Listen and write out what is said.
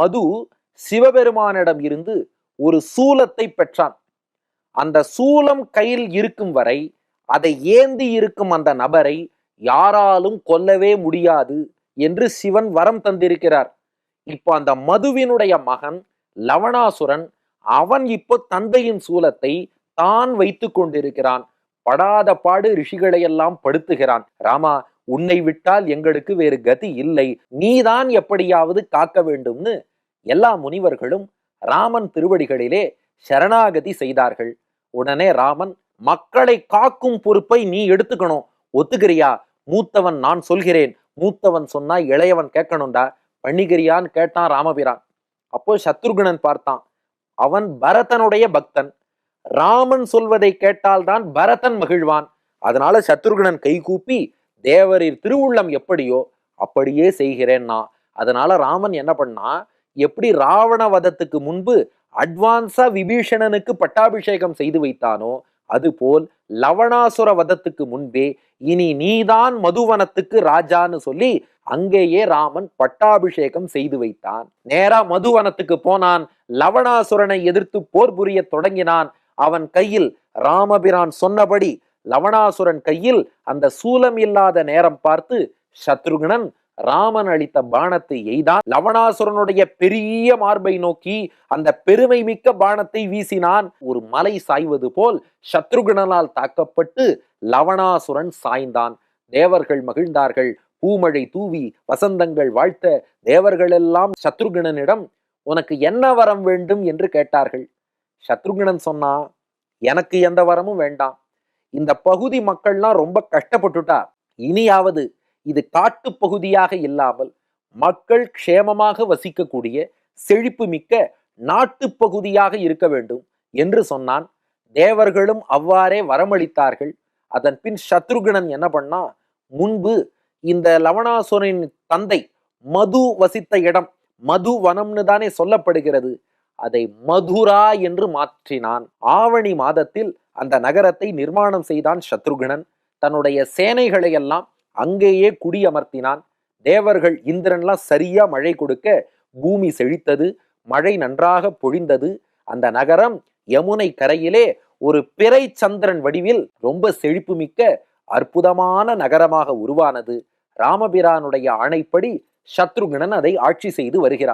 மது சிவபெருமானிடம் இருந்து ஒரு சூலத்தை பெற்றான். அந்த சூலம் கையில் இருக்கும் வரை அதை ஏந்தி இருக்கும் அந்த நபரை யாராலும் கொல்லவே முடியாது என்று சிவன் வரம் தந்திருக்கிறார். இப்போ அந்த மதுவினுடைய மகன் லவணாசுரன் அவன் இப்போ தந்தையின் சூலத்தை தான் வைத்து கொண்டிருக்கிறான். படாத பாடு ரிஷிகளை எல்லாம் படுத்துகிறான். ராமா உன்னை விட்டால் எங்களுக்கு வேறு கதி இல்லை. நீதான் எப்படியாவது காக்க வேண்டும்னு எல்லா முனிவர்களும் ராமன் திருவடிகளிலே சரணாகதி செய்தார்கள். உடனே ராமன் மக்களை காக்கும் பொறுப்பை நீ எடுத்துக்கணும். ஒத்துக்கிறியா? மூத்தவன் நான் சொல்கிறேன். மூத்தவன் சொன்னா இளையவன் கேட்கணும்டா. பண்ணிக்கிறியான்னு கேட்டான் ராமபிரான். அப்போ சத்ருகுணன் பார்த்தான். அவன் பரதனுடைய பக்தன். ராமன் சொல்வதை கேட்டால்தான் பரதன் மகிழ்வான். அதனால சத்ருகுணன் கைகூப்பி தேவரின் திருவுள்ளம் எப்படியோ அப்படியே செய்கிறேன்னா அதனால ராமன் என்ன பண்ணா எப்படி ராவண வதத்துக்கு முன்பு அட்வான்ஸா விபீஷணனுக்கு பட்டாபிஷேகம் செய்து வைத்தானோ அதுபோல் லவணாசுர வதத்துக்கு முன்பே இனி நீதான் மதுவனத்துக்கு ராஜான்னு சொல்லி அங்கேயே ராமன் பட்டாபிஷேகம் செய்து வைத்தான். நேரா மதுவனத்துக்கு போனான் லவணாசுரனை எதிர்த்து போர் புரிய தொடங்கினான். அவன் கையில் ராமபிரான் சொன்னபடி லவணாசுரன் கையில் அந்த சூலம் இல்லாத நேரம் பார்த்து சத்ருகுணன் ராமன் அளித்த பானத்தை எய்தான். லவணாசுரனுடைய பெரிய மார்பை நோக்கி அந்த பெருமை மிக்க பாணத்தை வீசினான். ஒரு மலை சாய்வது போல் சத்ருகுணனால் தாக்கப்பட்டு லவணாசுரன் சாய்ந்தான். தேவர்கள் மகிழ்ந்தார்கள். பூமழை தூவி வசந்தங்கள் வாழ்த்த தேவர்கள் எல்லாம் சத்ருகுணனிடம் உனக்கு என்ன வரம் வேண்டும்? என்று கேட்டார்கள். சத்ருகுணன் சொன்னா எனக்கு எந்த வரமும் வேண்டாம். இந்த பகுதி மக்கள்லாம் ரொம்ப கஷ்டப்பட்டுட்டா. இனியாவது இது காட்டு பகுதியாக இல்லாமல் மக்கள் க்ஷேமமாக வசிக்கக்கூடிய செழிப்பு மிக்க நாட்டு பகுதியாக இருக்க வேண்டும் என்று சொன்னான். தேவர்களும் அவ்வாறே வரமளித்தார்கள். அதன் பின் சத்ருகணன் என்ன பண்ணா முன்பு இந்த லவணாசுரனின் தந்தை மது வசித்த இடம் மது வனம்னு தானே சொல்லப்படுகிறது. அதை மதுரா என்று மாற்றினான். ஆவணி மாதத்தில் அந்த நகரத்தை நிர்மாணம் செய்தான் சத்ருகுணன். தன்னுடைய சேனைகளை எல்லாம் அங்கேயே குடியமர்த்தினான். தேவர்கள் இந்திரன்லாம் சரியா மழை கொடுக்க பூமி செழித்தது மழை நன்றாக பொழிந்தது. அந்த நகரம் யமுனை கரையிலே ஒரு பிறை சந்திரன் வடிவில் ரொம்ப செழிப்புமிக்க அற்புதமான நகரமாக உருவானது. ராமபிரானுடைய ஆணைப்படி சத்ருகுணன் அதை ஆட்சி செய்து வருகிறான்.